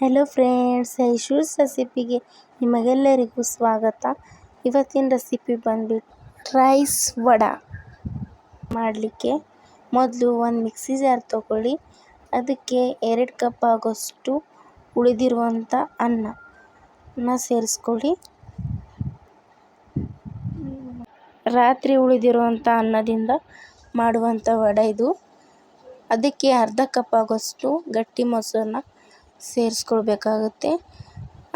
Hello friends ಐಶೂಸ್ ರೆಸಿಪಿಗೆ ನಿಮಗೆಲ್ಲರಿಗೂ ಸ್ವಾಗತ. ಇವತ್ತಿನ ರೆಸಿಪಿ ಬಂದ್ಬಿಟ್ಟು ರೈಸ್ ವಡ ಮಾಡಲಿಕ್ಕೆ. ಮೊದಲು ಒಂದು ಮಿಕ್ಸಿ ಜಾರ್ ತಗೊಳ್ಳಿ. ಅದಕ್ಕೆ ಎರಡು ಕಪ್ ಆಗೋಷ್ಟು ಉಳಿದಿರುವಂಥ ಅನ್ನ ಸೇರಿಸ್ಕೊಳ್ಳಿ. ರಾತ್ರಿ ಉಳಿದಿರುವಂಥ ಅನ್ನದಿಂದ ಮಾಡುವಂಥ ವಡ ಇದು. ಅದಕ್ಕೆ ಅರ್ಧ ಕಪ್ ಆಗೋಷ್ಟು ಗಟ್ಟಿ ಮೊಸರನ್ನ ಸೇರಿಸ್ಕೊಳ್ಬೇಕಾಗುತ್ತೆ.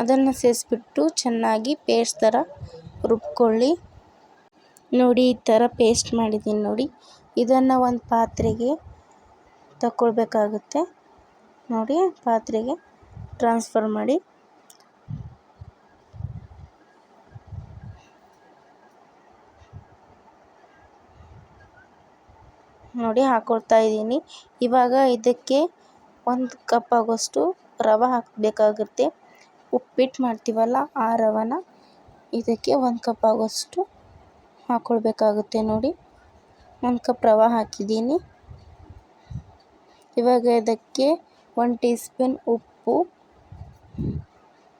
ಅದನ್ನು ಸೇರಿಸ್ಬಿಟ್ಟು ಚೆನ್ನಾಗಿ ಪೇಸ್ಟ್ ಥರ ರುಬ್ಕೊಳ್ಳಿ. ನೋಡಿ, ಈ ಥರ ಪೇಸ್ಟ್ ಮಾಡಿದ್ದೀನಿ ನೋಡಿ. ಇದನ್ನು ಒಂದು ಪಾತ್ರೆಗೆ ತಗೊಳ್ಬೇಕಾಗುತ್ತೆ ನೋಡಿ, ಪಾತ್ರೆಗೆ ಟ್ರಾನ್ಸ್ಫರ್ ಮಾಡಿ. ನೋಡಿ, ಹಾಕೊಳ್ತಾ ಇದ್ದೀನಿ. ಇವಾಗ ಇದಕ್ಕೆ ಒಂದು ಕಪ್ ಆಗೋಷ್ಟು ರವೆ ಹಾಕಬೇಕಾಗುತ್ತೆ ಉಪ್ಪಿಟ್ಟು ಮಾಡ್ತೀವಲ್ಲ ಆ ರವೆನ ಇದಕ್ಕೆ ಒಂದು ಕಪ್ ಆಗೋಷ್ಟು ಹಾಕ್ಕೊಳ್ಬೇಕಾಗುತ್ತೆ ನೋಡಿ. ಒಂದು ಕಪ್ ರವೆ ಹಾಕಿದ್ದೀನಿ. ಇವಾಗ ಇದಕ್ಕೆ ಒಂದು ಟೀ ಸ್ಪೂನ್ ಉಪ್ಪು,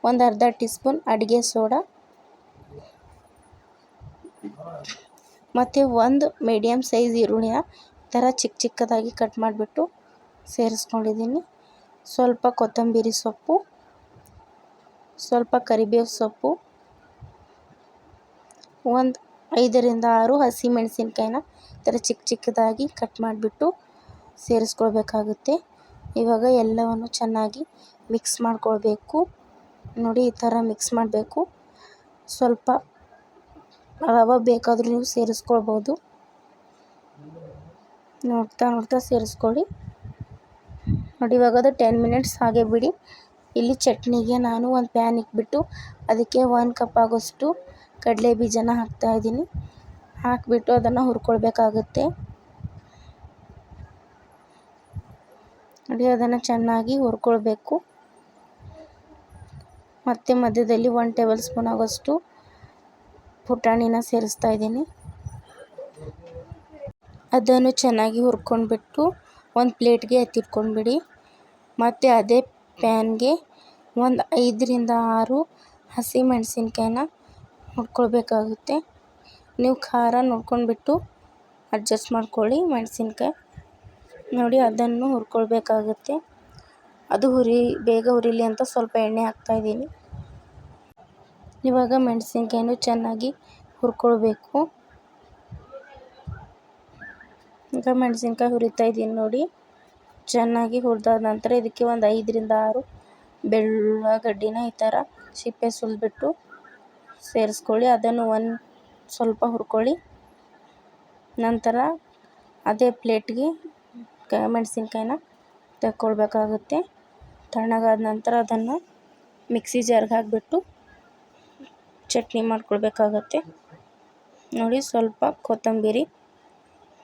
ಒಂದು ಅರ್ಧ ಟೀ ಸ್ಪೂನ್ ಅಡುಗೆ ಸೋಡಾ, ಮತ್ತು ಒಂದು ಮೀಡಿಯಮ್ ಸೈಜ್ ಈರುಳ್ಳಿನ ಥರ ಚಿಕ್ಕ ಚಿಕ್ಕದಾಗಿ ಕಟ್ ಮಾಡಿಬಿಟ್ಟು ಸೇರಿಸ್ಕೊಂಡಿದ್ದೀನಿ. ಸ್ವಲ್ಪ ಕೊತ್ತಂಬರಿ ಸೊಪ್ಪು, ಸ್ವಲ್ಪ ಕರಿಬೇವು ಸೊಪ್ಪು, ಒಂದು ಐದರಿಂದ ಆರು ಹಸಿಮೆಣಸಿನ್ಕಾಯಿನ ಈ ಥರ ಚಿಕ್ಕ ಚಿಕ್ಕದಾಗಿ ಕಟ್ ಮಾಡಿಬಿಟ್ಟು ಸೇರಿಸ್ಕೊಳ್ಬೇಕಾಗುತ್ತೆ. ಇವಾಗ ಎಲ್ಲವನ್ನು ಚೆನ್ನಾಗಿ ಮಿಕ್ಸ್ ಮಾಡ್ಕೊಳ್ಬೇಕು. ನೋಡಿ ಈ ಥರ ಮಿಕ್ಸ್ ಮಾಡಬೇಕು. ಸ್ವಲ್ಪ ರವ ಬೇಕಾದರೂ ನೀವು ಸೇರಿಸ್ಕೊಳ್ಬೋದು. ನೋಡ್ತಾ ನೋಡ್ತಾ ಸೇರಿಸ್ಕೊಳ್ಳಿ. ನೋಡಿ ಇವಾಗ ಅದು ಟೆನ್ ಮಿನಿಟ್ಸ್ ಹಾಗೆ ಬಿಡಿ. ಇಲ್ಲಿ ಚಟ್ನಿಗೆ ನಾನು ಒಂದು ಪ್ಯಾನ್ ಇಟ್ಬಿಟ್ಟು ಅದಕ್ಕೆ ಒಂದು ಕಪ್ ಆಗೋಷ್ಟು ಕಡಲೆ ಬೀಜನ ಹಾಕ್ತಾಯಿದ್ದೀನಿ ಹಾಕಿಬಿಟ್ಟು ಅದನ್ನು ಹುರ್ಕೊಳ್ಬೇಕಾಗುತ್ತೆ. ನೋಡಿ, ಅದನ್ನು ಚೆನ್ನಾಗಿ ಹುರ್ಕೊಳ್ಬೇಕು. ಮತ್ತು ಮಧ್ಯದಲ್ಲಿ ಒನ್ ಟೇಬಲ್ ಸ್ಪೂನ್ ಆಗೋಷ್ಟು ಪುಟಾಣಿನ ಸೇರಿಸ್ತಾ ಇದ್ದೀನಿ. ಅದನ್ನು ಚೆನ್ನಾಗಿ ಹುರ್ಕೊಂಡ್ಬಿಟ್ಟು ಒಂದು ಪ್ಲೇಟ್ಗೆ ಎತ್ತಿಟ್ಕೊಂಡ್ಬಿಡಿ. ಮತ್ತು ಅದೇ ಪ್ಯಾನ್ಗೆ ಒಂದು ಐದರಿಂದ ಆರು ಹಸಿಮೆಣಸಿನ್ಕಾಯಿನ ಹುರ್ಕೊಳ್ಬೇಕಾಗುತ್ತೆ ನೀವು ಖಾರ ನೋಡ್ಕೊಂಡ್ಬಿಟ್ಟು ಅಡ್ಜಸ್ಟ್ ಮಾಡ್ಕೊಳ್ಳಿ ಮೆಣಸಿನ್ಕಾಯಿ. ನೋಡಿ ಅದನ್ನು ಹುರ್ಕೊಳ್ಬೇಕಾಗುತ್ತೆ. ಅದು ಹುರಿ, ಬೇಗ ಹುರಿಲಿ ಅಂತ ಸ್ವಲ್ಪ ಎಣ್ಣೆ ಹಾಕ್ತಾಯಿದ್ದೀನಿ ಇವಾಗ ಮೆಣಸಿನ್ಕಾಯಿನೂ ಚೆನ್ನಾಗಿ ಹುರ್ಕೊಳ್ಬೇಕು. ಈಗ ಮೆಣಸಿನ್ಕಾಯಿ ಹುರಿತಾ ಇದ್ದೀನಿ ನೋಡಿ. ಚೆನ್ನಾಗಿ ಹುರಿದಾದ ನಂತರ ಇದಕ್ಕೆ ಒಂದು ಐದರಿಂದ ಆರು ಬೆಳ್ಳುಳ್ಳಗಡ್ಡಿನ ಈ ಥರ ಸಿಪ್ಪೆ ಸುಲಿದ್ಬಿಟ್ಟು ಸೇರಿಸ್ಕೊಳ್ಳಿ. ಅದನ್ನು ಒಂದು ಸ್ವಲ್ಪ ಹುರ್ಕೊಳ್ಳಿ. ನಂತರ ಅದೇ ಪ್ಲೇಟ್ಗೆ ಮೆಣಸಿನ್ಕಾಯಿನ ತಕ್ಕೊಳ್ಬೇಕಾಗುತ್ತೆ. ತಣ್ಣಗಾದ ನಂತರ ಅದನ್ನು ಮಿಕ್ಸಿ ಜಾರ್ಗೆ ಹಾಕಿಬಿಟ್ಟು ಚಟ್ನಿ ಮಾಡ್ಕೊಳ್ಬೇಕಾಗತ್ತೆ. ನೋಡಿ, ಸ್ವಲ್ಪ ಕೊತ್ತಂಬರಿ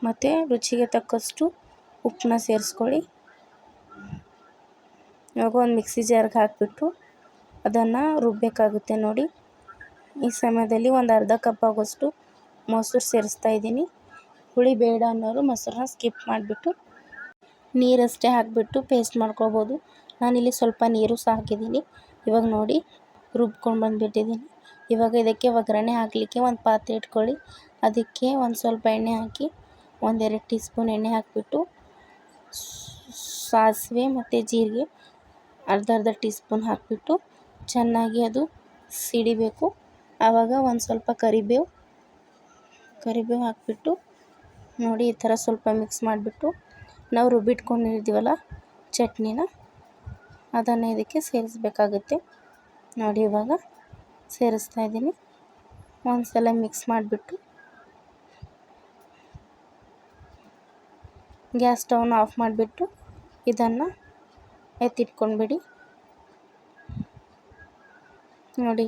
ಮತ್ತು ರುಚಿಗೆ ತಕ್ಕಷ್ಟು ಉಪ್ಪನ್ನ ಸೇರಿಸ್ಕೊಳ್ಳಿ. ಇವಾಗ ಒಂದು ಮಿಕ್ಸಿ ಜಾರ್ಗೆ ಹಾಕಿಬಿಟ್ಟು ಅದನ್ನು ರುಬ್ಬಬೇಕಾಗುತ್ತೆ ನೋಡಿ. ಈ ಸಮಯದಲ್ಲಿ ಒಂದು ಅರ್ಧ ಕಪ್ ಆಗೋಷ್ಟು ಮೊಸರು ಸೇರಿಸ್ತಾ ಇದ್ದೀನಿ. ಹುಳಿ ಬೇಡ ಅನ್ನೋರು ಮೊಸರನ್ನ ಸ್ಕಿಪ್ ಮಾಡಿಬಿಟ್ಟು ನೀರಷ್ಟೇ ಹಾಕಿಬಿಟ್ಟು ಪೇಸ್ಟ್ ಮಾಡ್ಕೋಬೋದು ನಾನಿಲ್ಲಿ ಸ್ವಲ್ಪ ನೀರು ಸಹ ಹಾಕಿದ್ದೀನಿ. ಇವಾಗ ನೋಡಿ ರುಬ್ಕೊಂಡು ಬಂದುಬಿಟ್ಟಿದ್ದೀನಿ. ಇವಾಗ ಇದಕ್ಕೆ ಒಗ್ಗರಣೆ ಹಾಕಲಿಕ್ಕೆ ಒಂದು ಪಾತ್ರೆ ಇಟ್ಕೊಳ್ಳಿ. ಅದಕ್ಕೆ ಒಂದು ಸ್ವಲ್ಪ ಎಣ್ಣೆ ಹಾಕಿ ಒಂದೆರಡು ಟೀ ಸ್ಪೂನ್ ಎಣ್ಣೆ ಹಾಕಿಬಿಟ್ಟು ಸಾಸಿವೆ ಮತ್ತು ಜೀರಿಗೆ ಅರ್ಧ ಅರ್ಧ ಟೀ ಸ್ಪೂನ್ ಹಾಕಿಬಿಟ್ಟು ಚೆನ್ನಾಗಿ ಅದು ಸಿಡಿಬೇಕು. ಆವಾಗ ಒಂದು ಸ್ವಲ್ಪ ಕರಿಬೇವು ಕರಿಬೇವು ಹಾಕಿಬಿಟ್ಟು ನೋಡಿ ಈ ಥರ ಸ್ವಲ್ಪ ಮಿಕ್ಸ್ ಮಾಡಿಬಿಟ್ಟು ನಾವು ರುಬ್ಬಿಟ್ಕೊಂಡಿರ್ತೀವಲ್ಲ ಚಟ್ನಿನ, ಅದನ್ನು ಇದಕ್ಕೆ ಸೇರಿಸ್ಬೇಕಾಗುತ್ತೆ. ನೋಡಿ ಇವಾಗ ಸೇರಿಸ್ತಾ ಇದ್ದೀನಿ. ಒಂದು ಸಲ ಮಿಕ್ಸ್ ಮಾಡಿಬಿಟ್ಟು ಗ್ಯಾಸ್ ಸ್ಟವ್ನ ಆಫ್ ಮಾಡಿಬಿಟ್ಟು ಇದನ್ನು ಎತ್ತಿಟ್ಕೊಂಡ್ಬಿಡಿ. ನೋಡಿ,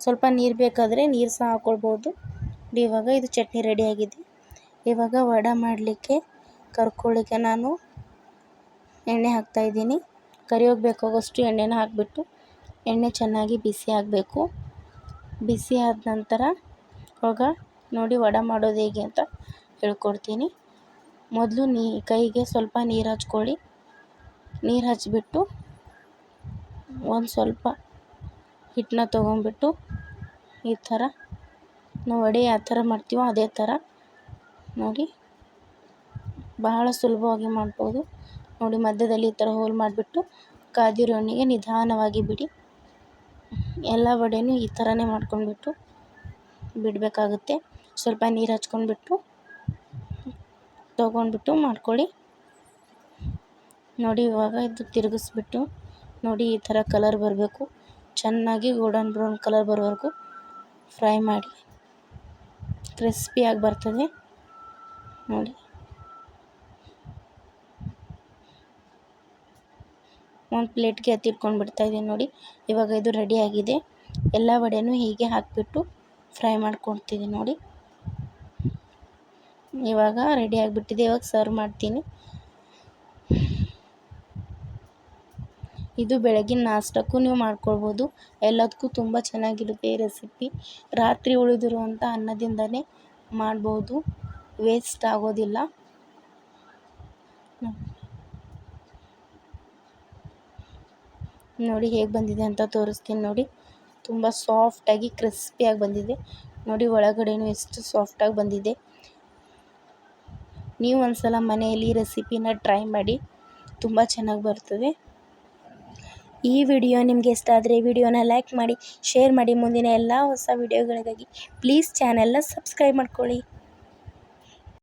ಸ್ವಲ್ಪ ನೀರು ಬೇಕಾದರೆ ನೀರು ಸಹ ಹಾಕ್ಕೊಳ್ಬೋದು ಇವಾಗ ಇದು ಚಟ್ನಿ ರೆಡಿಯಾಗಿದೆ ಇವಾಗ ವಡ ಮಾಡಲಿಕ್ಕೆ ಕರ್ಕೊಳ್ಳಿಕ್ಕೆ ನಾನು ಎಣ್ಣೆ ಹಾಕ್ತಾಯಿದ್ದೀನಿ ಕರಿಯೋಗಿ ಬೇಕಾಗೋಷ್ಟು ಎಣ್ಣೆನ ಹಾಕಿಬಿಟ್ಟು ಎಣ್ಣೆ ಚೆನ್ನಾಗಿ ಬಿಸಿ ಆಗಬೇಕು. ಬಿಸಿ ಆದ ನಂತರ ಇವಾಗ ನೋಡಿ ವಡ ಮಾಡೋದು ಹೇಗೆ ಅಂತ ಹೇಳ್ಕೊಡ್ತೀನಿ. ಮೊದಲು ನೀ ಕೈಗೆ ಸ್ವಲ್ಪ ನೀರು ಹಚ್ಕೊಳ್ಳಿ. ನೀರು ಹಚ್ಚಿಬಿಟ್ಟು ಒಂದು ಸ್ವಲ್ಪ ಹಿಟ್ಟನ್ನ ತೊಗೊಂಬಿಟ್ಟು ಈ ಥರ ನಾವು ವಡೆ ಯಾವ ಥರ ಮಾಡ್ತೀವೋ ಅದೇ ಥರ ನೋಡಿ. ಬಹಳ ಸುಲಭವಾಗಿ ಮಾಡ್ಬೋದು. ನೋಡಿ ಮಧ್ಯದಲ್ಲಿ ಈ ಥರ ಹೋಲ್ ಮಾಡಿಬಿಟ್ಟು ಕಾದಿರೋನಿಗೆ ನಿಧಾನವಾಗಿ ಬಿಡಿ. ಎಲ್ಲ ವಡೆನೂ ಈ ಥರನೇ ಮಾಡ್ಕೊಂಡ್ಬಿಟ್ಟು ಬಿಡಬೇಕಾಗುತ್ತೆ. ಸ್ವಲ್ಪ ನೀರು ಹಚ್ಕೊಂಡ್ಬಿಟ್ಟು ತೊಗೊಂಡ್ಬಿಟ್ಟು ಮಾಡ್ಕೊಳ್ಳಿ. ನೋಡಿ, ಇವಾಗ ಇದು ತಿರುಗಿಸ್ಬಿಟ್ಟು ನೋಡಿ, ಈ ಥರ ಕಲರ್ ಬರಬೇಕು. ಚೆನ್ನಾಗಿ ಗೋಲ್ಡನ್ ಬ್ರೌನ್ ಕಲರ್ ಬರೋವರೆಗೂ ಫ್ರೈ ಮಾಡಿ. ಕ್ರಿಸ್ಪಿಯಾಗಿ ಬರ್ತದೆ. ನೋಡಿ. ಒಂದು ಪ್ಲೇಟ್ಗೆ ಬಿಡ್ತಾ ಇದ್ದೀನಿ ನೋಡಿ. ಇವಾಗ ಇದು ರೆಡಿಯಾಗಿದೆ ಎಲ್ಲ ವಡೆನೂ ಹೀಗೆ ಹಾಕಿಬಿಟ್ಟು ಫ್ರೈ ಮಾಡ್ಕೊಳ್ತೀನಿ ನೋಡಿ. ಇವಾಗ ರೆಡಿ ಆಗಿಬಿಟ್ಟಿದೆ. ಇವಾಗ ಸರ್ವ್ ಮಾಡ್ತೀನಿ. ಇದು ಬೆಳಗಿನ ನಾಷ್ಟಕ್ಕೂ ನೀವು ಮಾಡ್ಕೊಳ್ಬೋದು. ಎಲ್ಲದಕ್ಕೂ ತುಂಬ ಚೆನ್ನಾಗಿರುತ್ತೆ ಈ ರೆಸಿಪಿ ರಾತ್ರಿ ಉಳಿದಿರುವಂಥ ಅನ್ನದಿಂದಲೇ ಮಾಡ್ಬೋದು. ವೇಸ್ಟ್ ಆಗೋದಿಲ್ಲ. ನೋಡಿ ಹೇಗೆ ಬಂದಿದೆ ಅಂತ ತೋರಿಸ್ತೀನಿ ನೋಡಿ. ತುಂಬ ಸಾಫ್ಟಾಗಿ ಕ್ರಿಸ್ಪಿಯಾಗಿ ಬಂದಿದೆ. ನೋಡಿ ಒಳಗಡೆನೂ ಎಷ್ಟು ಸಾಫ್ಟಾಗಿ ಬಂದಿದೆ. ನೀವು ಒಂದು ಸಲ ಮನೆಯಲ್ಲಿ ರೆಸಿಪಿನ ಟ್ರೈ ಮಾಡಿ. ತುಂಬ ಚೆನ್ನಾಗಿ ಬರ್ತದೆ. ಈ ವಿಡಿಯೋ ನಿಮಗೆ ಇಷ್ಟ ಆದರೆ ವಿಡಿಯೋನ ಲೈಕ್ ಮಾಡಿ ಶೇರ್ ಮಾಡಿ ಮುಂದಿನ ಎಲ್ಲ ಹೊಸ ವಿಡಿಯೋಗಳಿಗಾಗಿ ಪ್ಲೀಸ್ ಚಾನೆಲ್ನ ಸಬ್ಸ್ಕ್ರೈಬ್ ಮಾಡ್ಕೊಳ್ಳಿ.